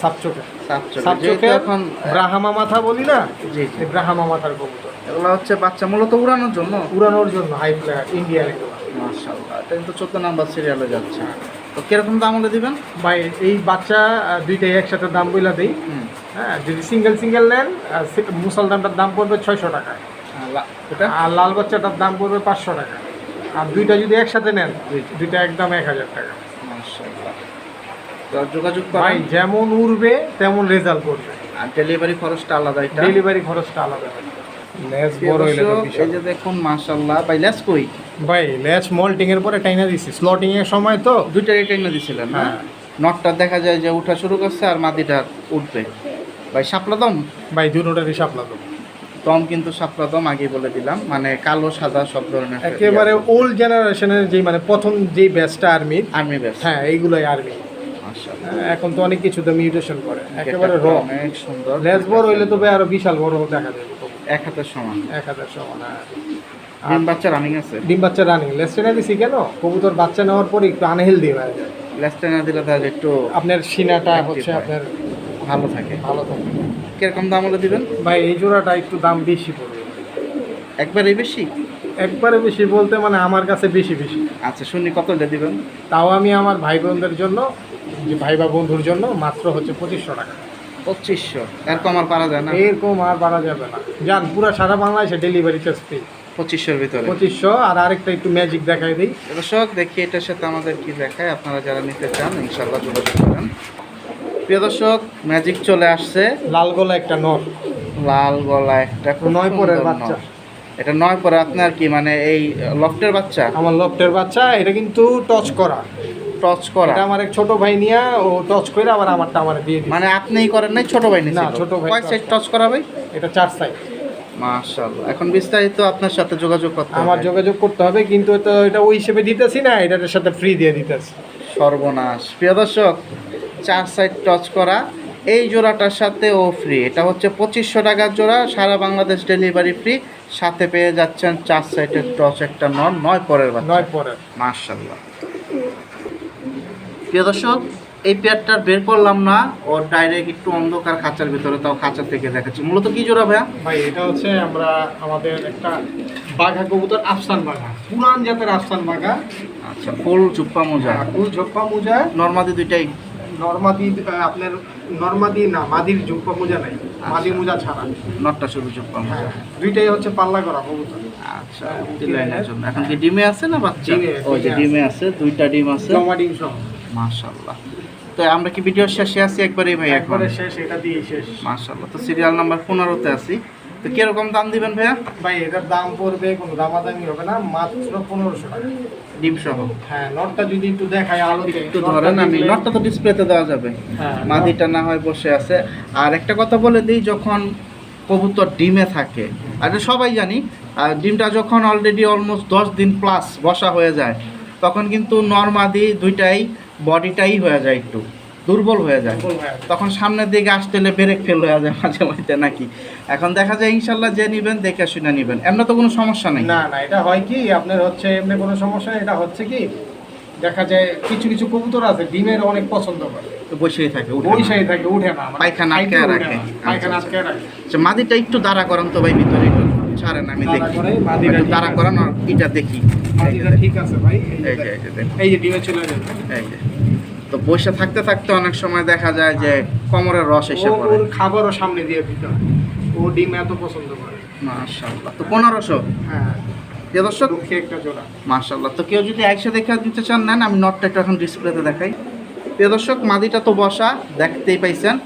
এখন ব্রাহামা মাথা বলি না জি জি। এই ব্রাহামা মাথার কবুতর। এগুলো হচ্ছে বাচ্চা মূলত উড়ানোর জন্য? উড়ানোর জন্য হাই ফ্লায়ার ইন্ডিয়ার এগুলো। মাশাআল্লাহ। এটা কিন্তু চোদ্দ নাম্বার সিরিয়ালে যাচ্ছে। তো কীরকম দাম হলে দিবেন? ভাই এই বাচ্চা দুইটাই একসাথে দাম বইলা দিই। হ্যাঁ যদি সিঙ্গেল সিঙ্গেল নেন আহ, সি- মুসলদানটার দাম পড়বে ছয়শো টাকা। আর লা- এটা? আর লাল বাচ্চাটার দাম পড়বে পাঁচশো টাকা। আর দুইটা যদি একসাথে নেন দুইটা। একদম এক হাজার টাকা। যোগাযোগ ভাই যেমন উড়বে তেমন রেজাল্ট করবে। আর ডেলিভারি খরচটা আলাদা এটা? ডেলিভারি খরচটা আলাদা। লেস বড় হইলে তো এই যে দেখুন মাশাল্লাহ ভাই লেস কই? ভাই লেস মল্টিং এর পরে টাইনা দিছি। স্লটিং এর সময় তো দুইটা রেট এনে দিছিলেন না? হ্যাঁ। নটটা দেখা যায় যে উঠা শুরু করছে আর মাদিটা উঠবে। ভাই সাপলা দম? ভাই দুটোটারই সাপলা তো দম কিন্তু সাপলা দম আগেই বলে দিলাম। মানে কালো সাদা সব ধরনের একেবারে ওল্ড জেনারেশনের যে মানে প্রথম যে ব্যাচটা আর্মির আর্মি ব্যাস হ্যাঁ এইগুলোই আর্মি মাশাআল্লাহ এখন তো অনেক কিছু তো মিউটেশন করে একেবারে র অনেক সুন্দর। লেস বড় হইলে তো ভাই আরও বিশাল বড় দেখা যাবে এক হাতের সমান। এক হাজার সমান হ্যাঁ। ডিম বাচ্চা রানিং আছে? ডিম বাচ্চা রানিং লেস টেনে দিছি কেন? কবুতর বাচ্চা নেওয়ার পরে একটু আনহেলদি হয়ে যায়। লেসটা না দিলে তাহলে একটু আপনার সিনাটা হচ্ছে আপনার ভালো থাকে। ভালো থাকে। কীরকম দাম হলে দিবেন? ভাই এই জোড়াটা একটু দাম বেশি পড়বে। একবারে বেশি? একবারে বেশি বলতে মানে আমার কাছে বেশি বেশি। আচ্ছা শুনি কত হলে দিবেন? তাও আমি আমার ভাই বোনদের জন্য যে ভাই বা বন্ধুর জন্য মাত্র হচ্ছে পঁচিশশো টাকা। পঁচিশশো। এরকম আর পারা যায় না? এরকম আর পারা যাবে না। যান পুরো সারা বাংলাদেশে ডেলিভারি চার্জ ফ্রি পঁচিশশোর ভিতরে? পঁচিশশো আর আরেকটা একটু ম্যাজিক দেখাই দিই। দর্শক দেখি এটার সাথে আমাদের কি দেখায়। আপনারা যারা নিতে চান ইনশাল্লাহ যোগাযোগ করেন। প্রিয় দর্শক ম্যাজিক চলে আসছে। লাল গলা একটা নর। লাল গলা একটা নয় পরের বাচ্চা। এটা নয় পরে আপনার কি মানে এই লফটের বাচ্চা? আমার লফটের বাচ্চা এটা কিন্তু টচ করা। টচ করা। এটা আমার এক ছোট ভাই নিয়ে ও টচ করে আবার আমারটা আমার দিয়ে দিই মানে আপনিই করেন নাই ছোট ভাই না, ছোট ভাই কয় সাইড টচ করা ভাই? এটা চার সাইড মাশাআল্লাহ। এখন বিস্তারিত আপনার সাথে যোগাযোগ করতে আমার যোগাযোগ করতে হবে কিন্তু তো এটা ওই হিসেবে দিতেছি না এটার সাথে ফ্রি দিয়ে দিতেছি। সর্বনাশ। প্রিয় দর্শক চার সাইড টচ করা এই জোড়াটার সাথে ও ফ্রি এটা হচ্ছে পঁচিশশো টাকার জোড়া সারা বাংলাদেশ ডেলিভারি ফ্রি সাথে পেয়ে যাচ্ছেন চার সাইডের টচ একটা নন নয় পরের নয় পরে মার্শাল্লাহ প্রিয় দর্শক এই পেয়ারটার বের করলাম না ও ডাইরেক্ট একটু অন্ধকার খাঁচার ভিতরে তাও খাঁচা থেকে দেখাচ্ছি। মূলত কি জোড়া ভাইয়া? ভাই এটা হচ্ছে আমরা আমাদের একটা বাঘা কবুতর আফসান বাঘা পুরান জাতের আফসান বাঘা। আচ্ছা ফুল চুপ্পা মোজা। ফুল ঝোপ্পা মোজা। নর্মাদি দুইটাই? নর্মাদি আপনার নর্মাদি না মাদির ঝোপ্পা মোজা নাই মাদি মোজা ছাড়া। নটটা শুধু চুপ্পা মোজা। হ্যাঁ দুইটাই হচ্ছে পাল্লা করা কবুতর। আচ্ছা এখন কি ডিমে আছে না বাচ্চা? ডিমে আছে দুইটা ডিম আছে। জমা ডিম সহ। মাশাআল্লাহ। তো আমরা কি ভিডিও শেষে আছি? একবারই ভাই একবারে শেষ এটা দিয়ে শেষ। মাশাআল্লাহ তো সিরিয়াল নাম্বার পনেরোতে আছি। তো কীরকম দাম দিবেন ভাইয়া? ভাই এটার দাম পড়বে কোনো দামাদামি হবে না মাত্র পনেরোশো টাকা। ডিম সহ? হ্যাঁ নটটা যদি একটু দেখায় আলোতে একটু ধরেন আমি নটটা তো ডিসপ্লেতে দেওয়া যাবে। হ্যাঁ মাদিটা না হয় বসে আছে। আর একটা কথা বলে দিই যখন কবুতর ডিমে থাকে আর সবাই জানি আর ডিমটা যখন অলরেডি অলমোস্ট দশ দিন প্লাস বসা হয়ে যায় তখন কিন্তু নর্মাদি দুইটাই বডিটাই হয়ে যায় একটু দুর্বল হয়ে যায়। তখন সামনের দিকে আসতে হলে ব্রেক ফেল হয়ে যায় মাঝে মাঝে নাকি? এখন দেখা যায় ইনশাল্লাহ যে নিবেন দেখে শুনে নিবেন। এমন তো কোনো সমস্যা নেই। না না এটা হয় কি আপনার হচ্ছে এমনি কোনো সমস্যা এটা হচ্ছে কি দেখা যায় কিছু কিছু কবুতর আছে ডিমের অনেক পছন্দ করে। তো বসেই থাকে ওই থাকে উঠে না মানে পায়খানা উঠে রাখে। পায়খানা আচ্ছা, আটকায় রাখে। আচ্ছা মাদিটা একটু দাঁড়া করান তো ভাই ভিতরে ছাড়েন আমি দেখি। দাঁড়া। করান আর এটা দেখি। ঠিক আছে ভাই এই যে ডিমে চলে যাবে এই যে। তো বসে থাকতে থাকতে অনেক সময় দেখা যায় যে কোমরের রস এসে পড়ে। ওর খাবারও সামনে দিয়ে দিতে হয়। ও ডিম এত পছন্দ করে। মাশাআল্লাহ। তো পনেরোশো? হ্যাঁ। যে দর্শক? একটা জোড়া। মাশাআল্লাহ। তো কেউ যদি একসাথে দেখা দিতে চান নেন। আমি নটটা একটু এখন ডিসপ্লেতে দেখাই। প্রিয় দর্শক মাদিটা তো বসা দেখতেই পাইছেন।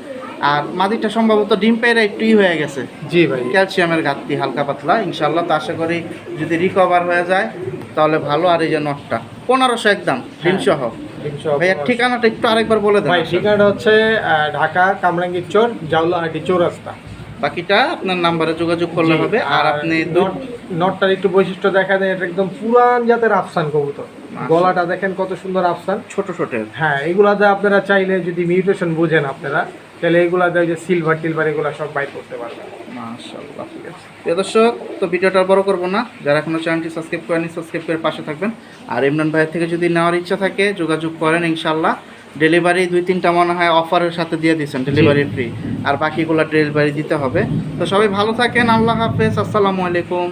আর মাদিটা সম্ভবত ডিম পেয়ে একটুই হয়ে গেছে। জি ভাই। ক্যালসিয়ামের ঘাটতি হালকা পাতলা। ইনশাল্লাহ তো আশা করি যদি রিকভার হয়ে যায় তাহলে ভালো। আর এই যে নটটা পনেরোশো একদম ডিম সহ ডিম ভাইয়ার ঠিকানাটা একটু আরেকবার বলে দেন ভাই ঠিকানাটা হচ্ছে ঢাকা কামরাঙ্গীর চোর জাউলাহাটি চৌরাস্তা। বাকিটা আপনার নাম্বারে যোগাযোগ করলে হবে। আর আপনি নটটার একটু বৈশিষ্ট্য দেখা দেন এটা একদম পুরান জাতের আফসান কবুতর। গলাটা দেখেন কত সুন্দর আফসান। ছোট ছোট হ্যাঁ এগুলাতে আপনারা চাইলে যদি মিউটেশন বুঝেন আপনারা তাহলে এগুলাতে দেয় যে সিলভার টিলভার এগুলো সব বাই করতে পারবে। মাশাআল্লাহ ঠিক আছে। প্রিয় দর্শক তো ভিডিওটা বড় করব না। যারা এখনও চ্যানেলটি সাবস্ক্রাইব করেনি সাবস্ক্রাইব করে পাশে থাকবেন। আর ইমরান ভাইয়ের থেকে যদি নেওয়ার ইচ্ছা থাকে যোগাযোগ করেন ইনশাল্লাহ ডেলিভারি দুই তিনটা মনে হয় অফারের সাথে দিয়ে দিচ্ছেন ডেলিভারি ফ্রি আর বাকিগুলো ডেলিভারি দিতে হবে। তো সবাই ভালো থাকেন আল্লাহ হাফেজ আসসালামু আলাইকুম।